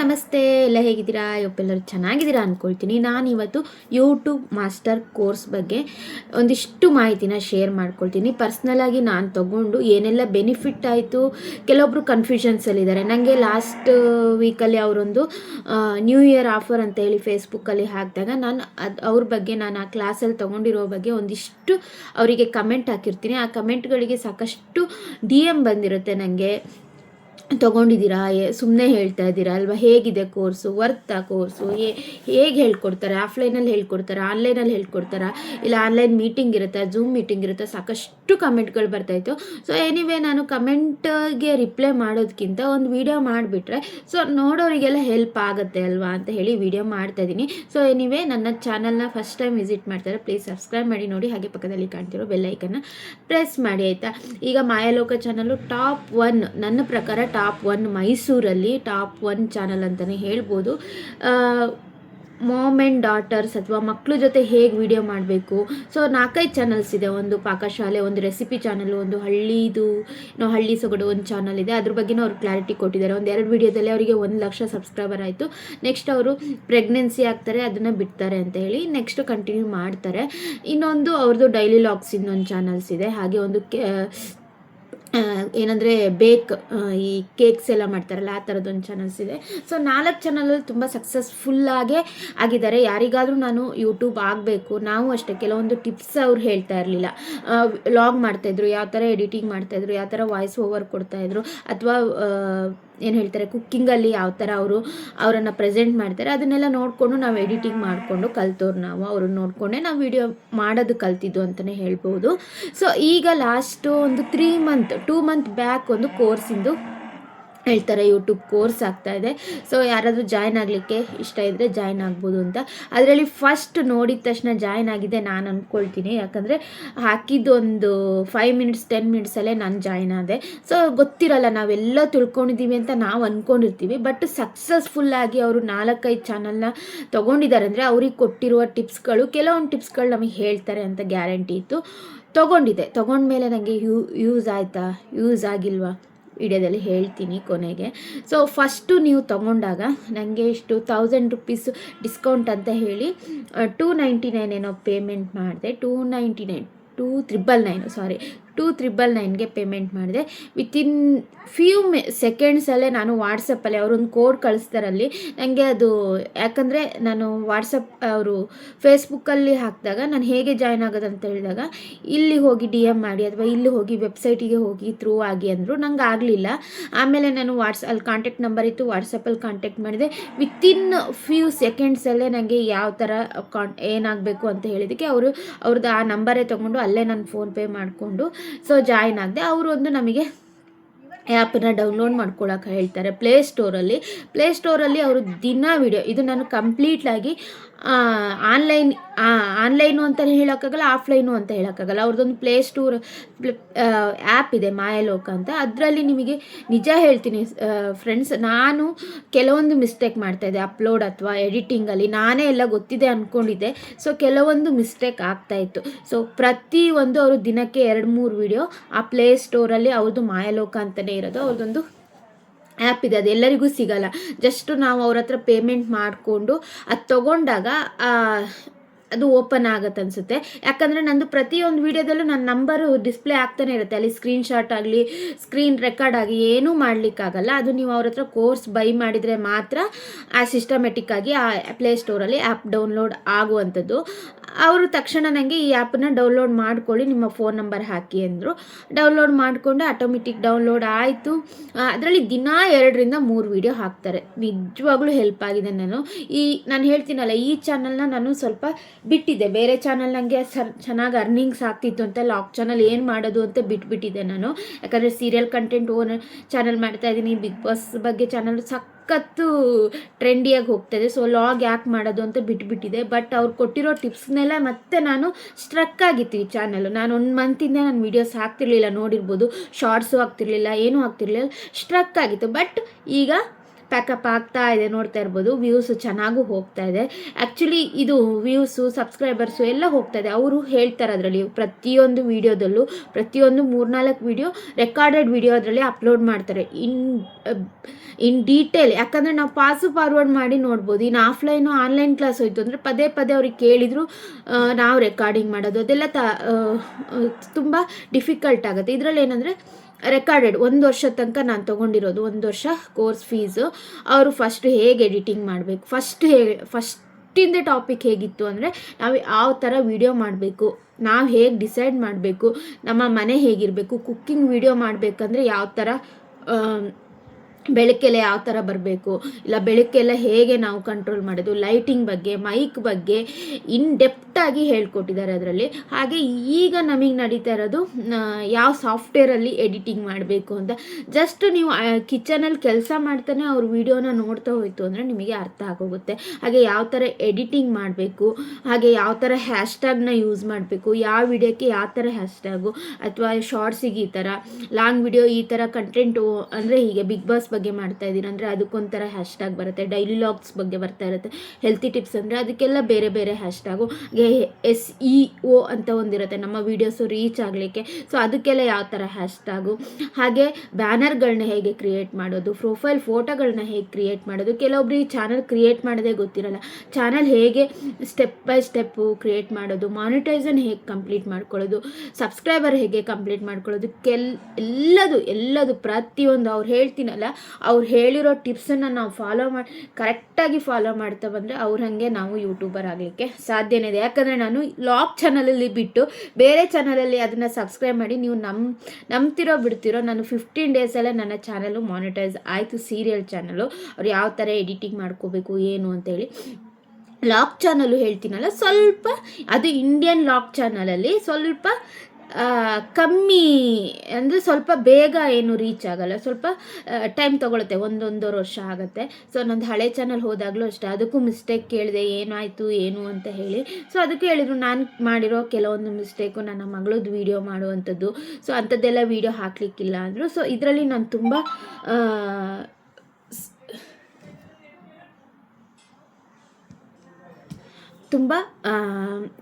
ನಮಸ್ತೆ. ಎಲ್ಲ ಹೇಗಿದ್ದೀರಾ? ಒಬ್ಬೆಲ್ಲರೂ ಚೆನ್ನಾಗಿದ್ದೀರಾ ಅಂದ್ಕೊಳ್ತೀನಿ ನಾನು ಇವತ್ತು ಯೂಟ್ಯೂಬ್ ಮಾಸ್ಟರ್ ಕೋರ್ಸ್ ಬಗ್ಗೆ ಒಂದಿಷ್ಟು ಮಾಹಿತಿನ ಶೇರ್ ಮಾಡ್ಕೊಳ್ತೀನಿ. ಪರ್ಸ್ನಲಾಗಿ ನಾನು ತಗೊಂಡು ಏನೆಲ್ಲ ಬೆನಿಫಿಟ್ ಆಯಿತು ಕೆಲವೊಬ್ಬರು ಕನ್ಫ್ಯೂಷನ್ಸಲ್ಲಿದ್ದಾರೆ ನನಗೆ ಲಾಸ್ಟ್ ವೀಕಲ್ಲಿ ಅವರೊಂದು ನ್ಯೂ ಇಯರ್ ಆಫರ್ ಅಂತ ಹೇಳಿ ಫೇಸ್ಬುಕ್ಕಲ್ಲಿ ಹಾಕಿದಾಗ ನಾನು ಅದು, ಅವ್ರ ಬಗ್ಗೆ ನಾನು ಆ ಕ್ಲಾಸಲ್ಲಿ ತೊಗೊಂಡಿರೋ ಬಗ್ಗೆ ಒಂದಿಷ್ಟು ಅವರಿಗೆ ಕಮೆಂಟ್ ಹಾಕಿರ್ತೀನಿ. ಆ ಕಮೆಂಟ್ಗಳಿಗೆ ಸಾಕಷ್ಟು ಡಿ ಎಂ ಬಂದಿರುತ್ತೆ ನನಗೆ ತೊಗೊಂಡಿದ್ದೀರಾ? ಸುಮ್ಮನೆ ಹೇಳ್ತಾ ಇದ್ದೀರಾ ಅಲ್ವಾ? ಹೇಗಿದೆ ಕೋರ್ಸು? ವರ್ತಾ ಕೋರ್ಸು? ಹೇಗೆ ಹೇಳ್ಕೊಡ್ತಾರೆ? ಆಫ್ಲೈನಲ್ಲಿ ಹೇಳ್ಕೊಡ್ತಾರೆ? ಆನ್ಲೈನಲ್ಲಿ ಹೇಳ್ಕೊಡ್ತಾರಾ? ಇಲ್ಲ, ಆನ್ಲೈನ್ ಮೀಟಿಂಗ್ ಇರುತ್ತೆ? ಝೂಮ್ ಮೀಟಿಂಗ್ ಇರುತ್ತೆ? ಸಾಕಷ್ಟು ಕಮೆಂಟ್ಗಳು ಬರ್ತಾಯಿತ್ತು ಸೊ ಎನಿವೇ ನಾನು ಕಮೆಂಟ್ಗೆ ರಿಪ್ಲೈ ಮಾಡೋದಕ್ಕಿಂತ ಒಂದು ವಿಡಿಯೋ ಮಾಡಿಬಿಟ್ರೆ, ಸೊ, ನೋಡೋರಿಗೆಲ್ಲ ಹೆಲ್ಪ್ ಆಗುತ್ತೆ ಅಲ್ವಾ ಅಂತ ಹೇಳಿ ವಿಡಿಯೋ ಮಾಡ್ತಾ ಇದ್ದೀನಿ. ಸೊ ಎನಿವೇ ನನ್ನ ಚಾನಲ್ನ ಫಸ್ಟ್ ಟೈಮ್ ವಿಸಿಟ್ ಮಾಡ್ತಾರೆ, ಪ್ಲೀಸ್ ಸಬ್ಸ್ಕ್ರೈಬ್ ಮಾಡಿ. ನೋಡಿ, ಹಾಗೆ ಪಕ್ಕದಲ್ಲಿ ಕಾಣ್ತಿರೋ ಬೆಲ್ಲೈಕನ್ನ ಪ್ರೆಸ್ ಮಾಡಿ, ಆಯಿತಾ? ಈಗ ಮಾಯಾಲೋಕ ಚಾನಲು ಟಾಪ್ ಒನ್ ನನ್ನ ಪ್ರಕಾರ ಟಾಪ್ ಒನ್ ಮೈಸೂರಲ್ಲಿ ಟಾಪ್ ಒನ್ ಚಾನಲ್ ಅಂತಲೇ ಹೇಳ್ಬೋದು. ಮಾಮ್ ಆ್ಯಂಡ್ ಡಾಟರ್ಸ್ ಅಥವಾ ಮಕ್ಕಳ ಜೊತೆ ಹೇಗೆ ವಿಡಿಯೋ ಮಾಡಬೇಕು? ಸೊ, ನಾಲ್ಕೈದು ಚಾನಲ್ಸ್ ಇದೆ. ಒಂದು ಪಾಕಶಾಲೆ, ಒಂದು ರೆಸಿಪಿ ಚಾನಲ್, ಒಂದು ಹಳ್ಳಿದು ನಾವು ಹಳ್ಳಿ ಸೊಗಡು ಒಂದು ಚಾನಲ್ ಇದೆ. ಅದ್ರ ಬಗ್ಗೆನೂ ಅವ್ರು ಕ್ಲಾರಿಟಿ ಕೊಟ್ಟಿದ್ದಾರೆ. ಒಂದು ಎರಡು ವಿಡಿಯೋದಲ್ಲಿ ಅವರಿಗೆ ಒಂದು ಲಕ್ಷ ಸಬ್ಸ್ಕ್ರೈಬರ್ ಆಯಿತು. ನೆಕ್ಸ್ಟ್ ಅವರು ಪ್ರೆಗ್ನೆನ್ಸಿ ಆಗ್ತಾರೆ, ಅದನ್ನು ಬಿಡ್ತಾರೆ ಅಂತ ಹೇಳಿ ನೆಕ್ಸ್ಟ್ ಕಂಟಿನ್ಯೂ ಮಾಡ್ತಾರೆ. ಇನ್ನೊಂದು ಅವ್ರದ್ದು ಡೈಲಿ ಲಾಗ್ಸ್ ಇನ್ನೊಂದು ಚಾನಲ್ಸ್ ಇದೆ. ಹಾಗೆ ಒಂದು ಏನಂದರೆ ಬೇಕ್ ಈ ಕೇಕ್ಸ್ ಎಲ್ಲ ಮಾಡ್ತಾರಲ್ಲ, ಆ ಥರದ್ದೊಂದು ಚಾನಲ್ಸ್ ಇದೆ. ಸೊ ನಾಲ್ಕು ಚಾನಲಲ್ಲಿ ತುಂಬ ಸಕ್ಸಸ್ಫುಲ್ಲಾಗೇ ಆಗಿದ್ದಾರೆ. ಯಾರಿಗಾದರೂ ನಾನು ಯೂಟ್ಯೂಬ್ ಆಗಬೇಕು. ನಾವು ಅಷ್ಟೇ, ಕೆಲವೊಂದು ಟಿಪ್ಸ್ ಅವ್ರು ಹೇಳ್ತಾ ಇರಲಿಲ್ಲ. ಲಾಗ್ ಮಾಡ್ತಾಯಿದ್ರು ಯಾವ ಥರ ಎಡಿಟಿಂಗ್ ಮಾಡ್ತಾಯಿದ್ರು ಯಾವ ಥರ ವಾಯ್ಸ್ ಓವರ್ ಕೊಡ್ತಾಯಿದ್ರು ಅಥವಾ ಏನು ಹೇಳ್ತಾರೆ ಕುಕ್ಕಿಂಗಲ್ಲಿ ಯಾವ ಥರ ಅವರು ಅವರನ್ನು ಪ್ರೆಸೆಂಟ್ ಮಾಡ್ತಾರೆ, ಅದನ್ನೆಲ್ಲ ನೋಡಿಕೊಂಡು ನಾವು ಎಡಿಟಿಂಗ್ ಮಾಡಿಕೊಂಡು ಕಲ್ತವ್ರು ನಾವು. ಅವ್ರನ್ನ ನೋಡಿಕೊಂಡೆ ನಾವು ವಿಡಿಯೋ ಮಾಡೋದು ಕಲ್ತಿದ್ದು ಅಂತಲೇ ಹೇಳ್ಬೋದು. ಸೊ ಈಗ ಲಾಸ್ಟು ಒಂದು three month two month back ಒಂದು ಕೋರ್ಸಿಂದು ಹೇಳ್ತಾರೆ ಯೂಟ್ಯೂಬ್ ಕೋರ್ಸ್ ಆಗ್ತಾ ಇದೆ. ಸೊ ಯಾರಾದರೂ ಜಾಯ್ನ್ ಆಗಲಿಕ್ಕೆ ಇಷ್ಟ ಇದ್ದರೆ ಜಾಯ್ನ್ ಆಗ್ಬೋದು ಅಂತ. ಅದರಲ್ಲಿ ಫಸ್ಟ್ ನೋಡಿದ ತಕ್ಷಣ ಜಾಯ್ನ್ ಆಗಿದೆ ನಾನು ಅಂದ್ಕೊಳ್ತೀನಿ ಯಾಕಂದರೆ ಹಾಕಿದ್ದೊಂದು ಫೈವ್ ಮಿನಿಟ್ಸ್ ಟೆನ್ ಮಿನಿಟ್ಸಲ್ಲೇ ನಾನು ಜಾಯ್ನ್ ಆದೆ. ಸೊ ಗೊತ್ತಿರಲ್ಲ, ನಾವೆಲ್ಲ ತಿಳ್ಕೊಂಡಿದ್ದೀವಿ ಅಂತ ನಾವು ಅಂದ್ಕೊಂಡಿರ್ತೀವಿ ಬಟ್ ಸಕ್ಸಸ್ಫುಲ್ಲಾಗಿ ಅವರು ನಾಲ್ಕೈದು ಚಾನಲ್ನ ತೊಗೊಂಡಿದ್ದಾರೆ ಅಂದರೆ ಅವ್ರಿಗೆ ಕೊಟ್ಟಿರುವ ಟಿಪ್ಸ್ಗಳು ಕೆಲವೊಂದು ಟಿಪ್ಸ್ಗಳು ನಮಗೆ ಹೇಳ್ತಾರೆ ಅಂತ ಗ್ಯಾರಂಟಿ ಇತ್ತು. ತೊಗೊಂಡಿದೆ ತೊಗೊಂಡ ಮೇಲೆ ನನಗೆ ಯೂ ಯೂಸ್ ಆಯಿತಾ? ಯೂಸ್ ಆಗಿಲ್ವಾ? ವಿಡಿಯೋದಲ್ಲಿ ಹೇಳ್ತೀನಿ ಕೊನೆಗೆ. ಸೊ ಫಸ್ಟು ನೀವು ತೊಗೊಂಡಾಗ ನನಗೆ ಇಷ್ಟು ತೌಸಂಡ್ ರುಪೀಸ್ ಡಿಸ್ಕೌಂಟ್ ಅಂತ ಹೇಳಿ ಟೂ ನೈಂಟಿ ನೈನ್ ಏನೋ ಪೇಮೆಂಟ್ ಮಾಡಿದೆ. Two ninety nine two triple nine sorry two triple ನೈನ್ಗೆ payment ಮಾಡಿದೆ. ವಿತಿನ್ ಫ್ಯೂ ಮೆ ಸೆಕೆಂಡ್ಸಲ್ಲೇ ನಾನು ವಾಟ್ಸಪ್ಪಲ್ಲಿ ಅವರೊಂದು ಕೋಡ್ ಕಳಿಸ್ತಾರಲ್ಲಿ ನನಗೆ ಅದು, ಯಾಕಂದರೆ ನಾನು ವಾಟ್ಸಪ್ ಅವರು ಫೇಸ್ಬುಕ್ಕಲ್ಲಿ ಹಾಕಿದಾಗ ನಾನು ಹೇಗೆ ಜಾಯ್ನ್ ಆಗೋದು ಅಂತ ಹೇಳಿದಾಗ, ಇಲ್ಲಿ ಹೋಗಿ ಡಿ ಎಂ ಮಾಡಿ ಅಥವಾ ಇಲ್ಲಿ ಹೋಗಿ ವೆಬ್ಸೈಟಿಗೆ ಹೋಗಿ ಥ್ರೂ ಆಗಿ ಅಂದರು ನಂಗೆ ಆಗಲಿಲ್ಲ. ಆಮೇಲೆ ನಾನು ವಾಟ್ಸ್ ಅಲ್ಲಿ ಕಾಂಟ್ಯಾಕ್ಟ್ ನಂಬರ್ ಇತ್ತು ವಾಟ್ಸಪ್ಪಲ್ಲಿ ಕಾಂಟ್ಯಾಕ್ಟ್ ಮಾಡಿದೆ. ವಿತಿನ್ ಫ್ಯೂ ಸೆಕೆಂಡ್ಸಲ್ಲೇ ನನಗೆ ಯಾವ ಥರ ಕಾನ್ ಏನಾಗಬೇಕು ಅಂತ ಹೇಳಿದ್ದಕ್ಕೆ ಅವರು ಅವ್ರದ್ದು ಆ ನಂಬರೇ ತೊಗೊಂಡು ಅಲ್ಲೇ ನಾನು ಫೋನ್ಪೇ ಮಾಡಿಕೊಂಡು ಸೊ ಜಾಯ್ನ್ ಆಗದೆ ಅವರು ಒಂದು ನಮಗೆ ಆ್ಯಪನ್ನು ಡೌನ್ಲೋಡ್ ಮಾಡ್ಕೊಳಕ್ಕೆ ಹೇಳ್ತಾರೆ ಪ್ಲೇ ಸ್ಟೋರಲ್ಲಿ ಪ್ಲೇ ಸ್ಟೋರಲ್ಲಿ ಅವರು ದಿನ ವಿಡಿಯೋ ಇದು ನಾನು ಕಂಪ್ಲೀಟ್ಲಾಗಿ ಆನ್ಲೈನ್ ಆನ್ಲೈನು ಅಂತಲೇ ಹೇಳೋಕ್ಕಾಗಲ್ಲ ಆಫ್ಲೈನು ಅಂತ ಹೇಳೋಕ್ಕಾಗಲ್ಲ. ಅವ್ರದ್ದೊಂದು ಪ್ಲೇ ಸ್ಟೋರ್ ಆ್ಯಪ್ ಇದೆ ಮಾಯಲೋಕ ಅಂತ. ಅದರಲ್ಲಿ ನಿಮಗೆ ನಿಜ ಹೇಳ್ತೀನಿ ಫ್ರೆಂಡ್ಸ್ ನಾನು ಕೆಲವೊಂದು ಮಿಸ್ಟೇಕ್ ಮಾಡ್ತಾಯಿದ್ದೆ ಅಪ್ಲೋಡ್ ಅಥವಾ ಎಡಿಟಿಂಗಲ್ಲಿ ನಾನೇ ಎಲ್ಲ ಗೊತ್ತಿದೆ ಅಂದ್ಕೊಂಡಿದ್ದೆ ಸೊ ಕೆಲವೊಂದು ಮಿಸ್ಟೇಕ್ ಆಗ್ತಾ ಇತ್ತು. ಸೊ ಒಂದು ಅವರು ದಿನಕ್ಕೆ ಎರಡು, ಮೂರು ವಿಡಿಯೋ ಆ ಪ್ಲೇ ಸ್ಟೋರಲ್ಲಿ ಅವ್ರದ್ದು ಮಾಯಲೋಕ ಅಂತಲೇ ಇರೋದು. ಅವ್ರದ್ದೊಂದು ಆ್ಯಪ್ ಇದೆ. ಅದು ಎಲ್ಲರಿಗೂ ಸಿಗಲ್ಲ. ಜಸ್ಟ್ ನಾವು ಅವ್ರ ಹತ್ರ ಪೇಮೆಂಟ್ ಮಾಡಿಕೊಂಡು, ಅದು ತೊಗೊಂಡಾಗ ಅದು ಓಪನ್ ಆಗುತ್ತೆ ಅನಿಸುತ್ತೆ. ಯಾಕಂದರೆ ನಂದು ಪ್ರತಿಯೊಂದು ವೀಡಿಯೋದಲ್ಲೂ ನನ್ನ ನಂಬರು ಡಿಸ್ಪ್ಲೇ ಆಗ್ತಾನೆ ಇರುತ್ತೆ. ಅಲ್ಲಿ ಸ್ಕ್ರೀನ್ ಶಾಟ್ ಆಗಲಿ ಸ್ಕ್ರೀನ್ ರೆಕಾರ್ಡ್ ಆಗಿ ಏನೂ ಮಾಡಲಿಕ್ಕಾಗಲ್ಲ. ಅದು ನೀವು ಅವ್ರ ಹತ್ರ ಕೋರ್ಸ್ ಬೈ ಮಾಡಿದರೆ ಮಾತ್ರ ಆ ಸಿಸ್ಟಮೆಟಿಕ್ ಆಗಿ ಆ ಪ್ಲೇಸ್ಟೋರಲ್ಲಿ ಆ್ಯಪ್ ಡೌನ್ಲೋಡ್ ಆಗುವಂಥದ್ದು. ಅವರು ತಕ್ಷಣ ನನಗೆ ಈ ಆ್ಯಪನ್ನು ಡೌನ್ಲೋಡ್ ಮಾಡ್ಕೊಳ್ಳಿ, ನಿಮ್ಮ ಫೋನ್ ನಂಬರ್ ಹಾಕಿ ಅಂದರು. ಡೌನ್ಲೋಡ್ ಮಾಡಿಕೊಂಡು ಆಟೋಮೆಟಿಕ್ ಡೌನ್ಲೋಡ್ ಆಯಿತು. ಅದರಲ್ಲಿ ದಿನ ಎರಡರಿಂದ ಮೂರು ವೀಡಿಯೋ ಹಾಕ್ತಾರೆ. ನಿಜವಾಗ್ಲೂ ಹೆಲ್ಪ್ ಆಗಿದೆ ನಾನು. ಈ, ನಾನು ಹೇಳ್ತೀನಲ್ಲ, ಈ ಚಾನಲ್ನ ನಾನು ಸ್ವಲ್ಪ ಬಿಟ್ಟಿದ್ದೆ ಬೇರೆ ಚಾನಲ್ ನನಗೆ ಸರ್ ಚೆನ್ನಾಗಿ ಅರ್ನಿಂಗ್ಸ್ ಆಗ್ತಿತ್ತು ಅಂತ ಲಾಕ್ ಚಾನಲ್ ಏನು ಮಾಡೋದು ಅಂತ ಬಿಟ್ಬಿಟ್ಟಿದ್ದೆ ನಾನು. ಯಾಕಂದರೆ ಸೀರಿಯಲ್ ಕಂಟೆಂಟ್ ಓನ್ ಚಾನಲ್ ಮಾಡ್ತಾ ಇದ್ದೀನಿ. ಬಿಗ್ ಬಾಸ್ ಬಗ್ಗೆ ಚಾನಲ್ ಸಖತ್ತು ಟ್ರೆಂಡಿಯಾಗಿ ಹೋಗ್ತಾಯಿದೆ ಸೊ ಲಾಗ್ ಯಾಕೆ ಮಾಡೋದು ಅಂತ ಬಿಟ್ಬಿಟ್ಟಿದೆ. ಬಟ್ ಅವ್ರು ಕೊಟ್ಟಿರೋ ಟಿಪ್ಸ್ನೆಲ್ಲ ಮತ್ತೆ ನಾನು ಸ್ಟ್ರಕ್ ಆಗಿತ್ತು ಈ ಚಾನಲ್ ನಾನು ಒಂದು ಮಂತಿಂದ ನಾನು ವೀಡಿಯೋಸ್ ಹಾಕ್ತಿರ್ಲಿಲ್ಲ. ನೋಡಿರ್ಬೋದು ಶಾರ್ಟ್ಸು ಆಗ್ತಿರ್ಲಿಲ್ಲ ಏನೂ ಆಗ್ತಿರ್ಲಿಲ್ಲ ಸ್ಟ್ರಕ್ ಆಗಿತ್ತು. ಬಟ್ ಈಗ ಪ್ಯಾಕಪ್ ಆಗ್ತಾ ಇದೆ, ನೋಡ್ತಾ ಇರ್ಬೋದು. ವ್ಯೂಸ್ ಚೆನ್ನಾಗೂ ಹೋಗ್ತಾ ಇದೆ. ಆ್ಯಕ್ಚುಲಿ ಇದು ವ್ಯೂಸು ಸಬ್ಸ್ಕ್ರೈಬರ್ಸು ಎಲ್ಲ ಹೋಗ್ತಾ ಇದೆ. ಅವರು ಹೇಳ್ತಾರೆ ಅದರಲ್ಲಿ ಪ್ರತಿಯೊಂದು ವಿಡಿಯೋದಲ್ಲೂ ಪ್ರತಿಯೊಂದು ಮೂರ್ನಾಲ್ಕು ವಿಡಿಯೋ ರೆಕಾರ್ಡೆಡ್ ವಿಡಿಯೋ ಅದರಲ್ಲಿ ಅಪ್ಲೋಡ್ ಮಾಡ್ತಾರೆ. ಇನ್ ಇನ್ ಡೀಟೇಲ್ ಯಾಕಂದರೆ ನಾವು ಪಾಸು ಫಾರ್ವರ್ಡ್ ಮಾಡಿ ನೋಡ್ಬೋದು. ಇನ್ನು ಆಫ್ಲೈನು ಆನ್ಲೈನ್ ಕ್ಲಾಸ್ ಹೋಯ್ತು ಅಂದರೆ ಪದೇ ಪದೇ ಅವ್ರಿಗೆ ಕೇಳಿದ್ರು ನಾವು ರೆಕಾರ್ಡಿಂಗ್ ಮಾಡೋದು. ಅದೆಲ್ಲ ತ ತುಂಬ ಡಿಫಿಕಲ್ಟ್ ಆಗುತ್ತೆ. ಇದರಲ್ಲಿ ಏನಂದರೆ ರೆಕಾರ್ಡೆಡ್ ಒಂದು ವರ್ಷ ತನಕ ನಾನು ತೊಗೊಂಡಿರೋದು. ಒಂದು ವರ್ಷ ಕೋರ್ಸ್ ಫೀಸು ಅವರು ಫಸ್ಟ್ ಹೇಗೆ ಎಡಿಟಿಂಗ್ ಮಾಡಬೇಕು? ಫಸ್ಟ್ ಹೇ ಫಸ್ಟಿಂದ ಟಾಪಿಕ್ ಹೇಗಿತ್ತು ಅಂದರೆ ನಾವು ಯಾವ ಥರ ವಿಡಿಯೋ ಮಾಡಬೇಕು? ನಾವು ಹೇಗೆ ಡಿಸೈಡ್ ಮಾಡಬೇಕು? ನಮ್ಮ ಮನೆ ಹೇಗಿರಬೇಕು? ಕುಕ್ಕಿಂಗ್ ವಿಡಿಯೋ ಮಾಡಬೇಕಂದ್ರೆ ಯಾವ ಥರ ಬೆಳಕೆಲ್ಲ ಯಾವ ಥರ ಬರಬೇಕು. ಇಲ್ಲ ಬೆಳಕೆಲ್ಲ ಹೇಗೆ ನಾವು ಕಂಟ್ರೋಲ್ ಮಾಡೋದು? ಲೈಟಿಂಗ್ ಬಗ್ಗೆ ಮೈಕ್ ಬಗ್ಗೆ ಇನ್ ಡೆಪ್ತಾಗಿ ಹೇಳ್ಕೊಟ್ಟಿದ್ದಾರೆ ಅದರಲ್ಲಿ. ಹಾಗೆ ಈಗ ನಮಗೆ ನಡೀತಾ ಇರೋದು ಯಾವ ಸಾಫ್ಟ್ವೇರಲ್ಲಿ ಎಡಿಟಿಂಗ್ ಮಾಡಬೇಕು ಅಂತ. ಜಸ್ಟ್ ನೀವು ಕಿಚನಲ್ಲಿ ಕೆಲಸ ಮಾಡ್ತಾನೆ ಅವ್ರ ವಿಡಿಯೋನ ನೋಡ್ತಾ ಹೋಯಿತು ಅಂದರೆ ನಿಮಗೆ ಅರ್ಥ ಆಗೋಗುತ್ತೆ. ಹಾಗೆ ಯಾವ ಥರ ಎಡಿಟಿಂಗ್ ಮಾಡಬೇಕು? ಹಾಗೆ ಯಾವ ಥರ ಹ್ಯಾಶ್ಟ್ಯಾಗ್ನ ಯೂಸ್ ಮಾಡಬೇಕು? ಯಾವ ವಿಡಿಯೋಕ್ಕೆ ಯಾವ ಥರ ಹ್ಯಾಶ್ಟ್ಯಾಗು ಅಥವಾ ಶಾರ್ಟ್ಸಿಗೆ ಈ ಥರ ಲಾಂಗ್ ವಿಡಿಯೋ ಈ ಥರ ಕಂಟೆಂಟು ಅಂದರೆ ಹೀಗೆ ಬಿಗ್ ಬಾಸ್ ಬಗ್ಗೆ ಮಾಡ್ತಾ ಇದ್ದೀನಿ ಅಂದರೆ ಅದಕ್ಕೊಂಥರ ಹ್ಯಾಶ್ಟ್ಯಾಗ್ ಬರುತ್ತೆ. ಡೈಲಿ ಲಾಗ್ಸ್ ಬಗ್ಗೆ ಬರ್ತಾ ಇರುತ್ತೆ. ಹೆಲ್ತಿ ಟಿಪ್ಸ್ ಅಂದರೆ ಅದಕ್ಕೆಲ್ಲ ಬೇರೆ ಬೇರೆ ಹ್ಯಾಶ್ಟ್ಯಾಗು ಹಾಗೆ ಎಸ್ ಇ ಒ ಅಂತ ಒಂದಿರುತ್ತೆ. ನಮ್ಮ ವೀಡಿಯೋಸು ರೀಚ್ ಆಗಲಿಕ್ಕೆ. ಸೊ ಅದಕ್ಕೆಲ್ಲ ಯಾವ ಥರ ಹ್ಯಾಶ್ಟ್ಯಾಗು ಹಾಗೆ ಬ್ಯಾನರ್ಗಳನ್ನ ಹೇಗೆ ಕ್ರಿಯೇಟ್ ಮಾಡೋದು? ಪ್ರೊಫೈಲ್ ಫೋಟೋಗಳನ್ನ ಹೇಗೆ ಕ್ರಿಯೇಟ್ ಮಾಡೋದು? ಕೆಲವೊಬ್ರಿಗೆ ಚಾನಲ್ ಕ್ರಿಯೇಟ್ ಮಾಡೋದೇ ಗೊತ್ತಿರಲ್ಲ. ಚಾನಲ್ ಹೇಗೆ ಸ್ಟೆಪ್ ಬೈ ಸ್ಟೆಪ್ಪು ಕ್ರಿಯೇಟ್ ಮಾಡೋದು? ಮಾನಿಟೈಸನ್ ಹೇಗೆ ಕಂಪ್ಲೀಟ್ ಮಾಡ್ಕೊಳ್ಳೋದು? ಸಬ್ಸ್ಕ್ರೈಬರ್ ಹೇಗೆ ಕಂಪ್ಲೀಟ್ ಮಾಡ್ಕೊಳ್ಳೋದು? ಕೆಲ್, ಎಲ್ಲದು ಎಲ್ಲದು ಪ್ರತಿಯೊಂದು ಅವ್ರು ಹೇಳ್ತೀನಲ್ಲ ಅವ್ರು ಹೇಳಿರೋ ಟಿಪ್ಸನ್ನು ನಾವು ಫಾಲೋ ಮಾಡಿ ಕರೆಕ್ಟಾಗಿ ಫಾಲೋ ಮಾಡ್ತಾ ಬಂದರೆ ಅವ್ರ ಹಾಗೆ ನಾವು ಯೂಟ್ಯೂಬರ್ ಆಗಲಿಕ್ಕೆ ಸಾಧ್ಯನೇ ಇದೆ ಯಾಕಂದರೆ ನಾನು ಲಾಕ್ ಚಾನಲಲ್ಲಿ ಬಿಟ್ಟು ಬೇರೆ ಚಾನಲಲ್ಲಿ ಅದನ್ನು ಸಬ್ಸ್ಕ್ರೈಬ್ ಮಾಡಿ ನೀವು ನಮ್, ನಂಬ್ತಿರೋ ಬಿಡ್ತಿರೋ ನಾನು ಫಿಫ್ಟೀನ್ ಡೇಸಲ್ಲೇ ನನ್ನ ಚಾನಲು ಮಾನಿಟೈಸ್ ಆಯಿತು ಸೀರಿಯಲ್ ಚಾನಲು ಅವ್ರು ಯಾವ ಥರ ಎಡಿಟಿಂಗ್ ಮಾಡ್ಕೋಬೇಕು, ಏನು ಅಂತೇಳಿ ಲಾಕ್ ಚಾನಲು ಹೇಳ್ತೀನಲ್ಲ, ಸ್ವಲ್ಪ ಅದು ಇಂಡಿಯನ್ ಲಾಕ್ ಚಾನಲಲ್ಲಿ ಸ್ವಲ್ಪ ಕಮ್ಮಿ ಅಂದರೆ ಸ್ವಲ್ಪ ಬೇಗ ಏನು ರೀಚ್ ಆಗಲ್ಲ. ಸ್ವಲ್ಪ ಟೈಮ್ ತೊಗೊಳುತ್ತೆ. ಒಂದೊಂದೂವರೆ ವರ್ಷ ಆಗುತ್ತೆ. ಸೊ ನಂದು ಹಳೆ ಚಾನಲ್ ಹೋದಾಗಲೂ ಅಷ್ಟೇ. ಅದಕ್ಕೂ ಮಿಸ್ಟೇಕ್ ಕೇಳಿದೆ ಏನಾಯಿತು ಏನು? ಅಂತ ಹೇಳಿ. ಸೊ ಅದಕ್ಕೆ ಹೇಳಿದ್ರು. ನಾನು ಮಾಡಿರೋ ಕೆಲವೊಂದು ಮಿಸ್ಟೇಕು ನನ್ನ ಮಗಳದ್ದು ವೀಡಿಯೋ ಮಾಡುವಂಥದ್ದು. ಸೊ ಅಂಥದ್ದೆಲ್ಲ ವೀಡಿಯೋ ಹಾಕಲಿಕ್ಕಿಲ್ಲ ಅಂದರು. ಸೊ ಇದರಲ್ಲಿ ನಾನು ತುಂಬ ತುಂಬ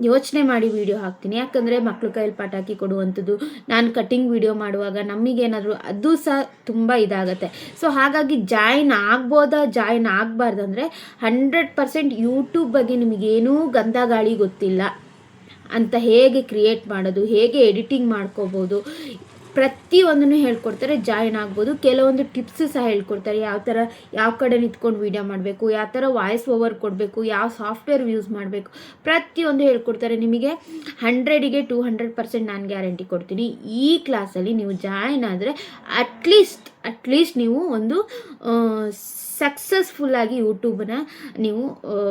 ಯೋಚನೆ ಮಾಡಿ ವಿಡಿಯೋ ಹಾಕ್ತೀನಿ. ಯಾಕಂದರೆ ಮಕ್ಳ ಕೈಯಲ್ಲಿ ಪಟಾಕಿ ಕೊಡುವಂಥದ್ದು, ನಾನು ಕಟಿಂಗ್ ವಿಡಿಯೋ ಮಾಡುವಾಗ ನಮಗೇನಾದರೂ ಅದು ಸಹ ತುಂಬ ಇದಾಗತ್ತೆ. ಸೊ ಹಾಗಾಗಿ ಜಾಯಿನ್ ಆಗ್ಬೋದಾ ಜಾಯಿನ್ ಅಂದರೆ ಹಂಡ್ರೆಡ್ ಪರ್ಸೆಂಟ್ ಯೂಟ್ಯೂಬ್ ಬಗ್ಗೆ ನಿಮಗೇನೂ ಗಂಧ ಗಾಳಿ ಗೊತ್ತಿಲ್ಲ. ಅಂತ ಹೇಗೆ ಕ್ರಿಯೇಟ್ ಮಾಡೋದು, ಹೇಗೆ ಎಡಿಟಿಂಗ್ ಮಾಡ್ಕೋಬೋದು ಪ್ರತಿಯೊಂದನ್ನು ಹೇಳ್ಕೊಡ್ತಾರೆ, ಜಾಯಿನ್ ಆಗ್ಬೋದು. ಕೆಲವೊಂದು ಟಿಪ್ಸ್ ಸಹ ಹೇಳ್ಕೊಡ್ತಾರೆ. ಯಾವ ಥರ, ಯಾವ ಕಡೆ ನಿಂತ್ಕೊಂಡು ವೀಡಿಯೋ ಮಾಡಬೇಕು, ಯಾವ ಥರ ವಾಯ್ಸ್ ಓವರ್ ಕೊಡಬೇಕು, ಯಾವ ಸಾಫ್ಟ್ವೇರ್ ಯೂಸ್ ಮಾಡಬೇಕು, ಪ್ರತಿಯೊಂದು ಹೇಳ್ಕೊಡ್ತಾರೆ. ನಿಮಗೆ ಹಂಡ್ರೆಡಿಗೆ ಟೂ ಹಂಡ್ರೆಡ್ ಪರ್ಸೆಂಟ್ ನಾನು ಗ್ಯಾರಂಟಿ ಕೊಡ್ತೀನಿ. ಈ ಕ್ಲಾಸಲ್ಲಿ ನೀವು ಜಾಯಿನ್ ಆದರೆ ಅಟ್ಲೀಸ್ಟ್ ಅಟ್ಲೀಸ್ಟ್ ನೀವು ಒಂದು ಸಕ್ಸಸ್ಫುಲ್ಲಾಗಿ ಯೂಟ್ಯೂಬನ್ನ ನೀವು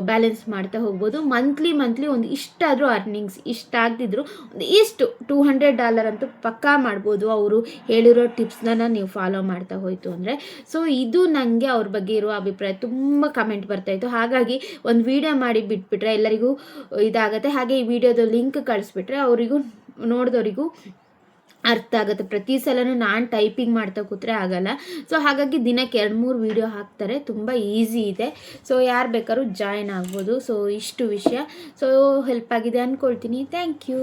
ಬ್ಯಾಲೆನ್ಸ್ ಮಾಡ್ತಾ ಹೋಗ್ಬೋದು. ಮಂತ್ಲಿ ಮಂತ್ಲಿ ಒಂದು ಇಷ್ಟಾದರೂ ಅರ್ನಿಂಗ್ಸ್ ಇಷ್ಟ ಆಗದಿದ್ರು ಒಂದು ಇಷ್ಟು ಟೂ ಹಂಡ್ರೆಡ್ ಡಾಲರ್ ಅಂತೂ ಪಕ್ಕಾ ಮಾಡ್ಬೋದು ಅವರು ಹೇಳಿರೋ ಟಿಪ್ಸ್ನ ನೀವು ಫಾಲೋ ಮಾಡ್ತಾ ಹೋಯಿತು ಅಂದರೆ. ಸೊ ಇದು ನನಗೆ ಅವ್ರ ಬಗ್ಗೆ ಇರೋ ಅಭಿಪ್ರಾಯ. ತುಂಬ ಕಮೆಂಟ್ ಬರ್ತಾಯಿತ್ತು ಹಾಗಾಗಿ ಒಂದು ವಿಡಿಯೋ ಮಾಡಿ ಬಿಟ್ಬಿಟ್ರೆ ಎಲ್ಲರಿಗೂ ಇದಾಗುತ್ತೆ. ಹಾಗೆ ಈ ವಿಡಿಯೋದ ಲಿಂಕ್ ಕಳಿಸ್ಬಿಟ್ರೆ ಅವರಿಗೂ, ನೋಡಿದವರಿಗೂ ಅರ್ಥ ಆಗುತ್ತೆ. ಪ್ರತಿ ಸಲನೂ ನಾನು ಟೈಪಿಂಗ್ ಮಾಡ್ತಾ ಕೂತ್ರೆ ಆಗಲ್ಲ. ಸೊ ಹಾಗಾಗಿ ದಿನಕ್ಕೆ ಎರಡು ಮೂರು ವೀಡಿಯೋ ಹಾಕ್ತಾರೆ. ತುಂಬ ಈಸಿ ಇದೆ. ಸೊ ಯಾರು ಬೇಕಾದ್ರೂ ಜಾಯ್ನ್ ಆಗ್ಬೋದು. ಸೊ ಇಷ್ಟು ವಿಷಯ. ಸೊ ಹೆಲ್ಪ್ ಆಗಿದೆ ಅಂದ್ಕೊಳ್ತೀನಿ ಥ್ಯಾಂಕ್ ಯು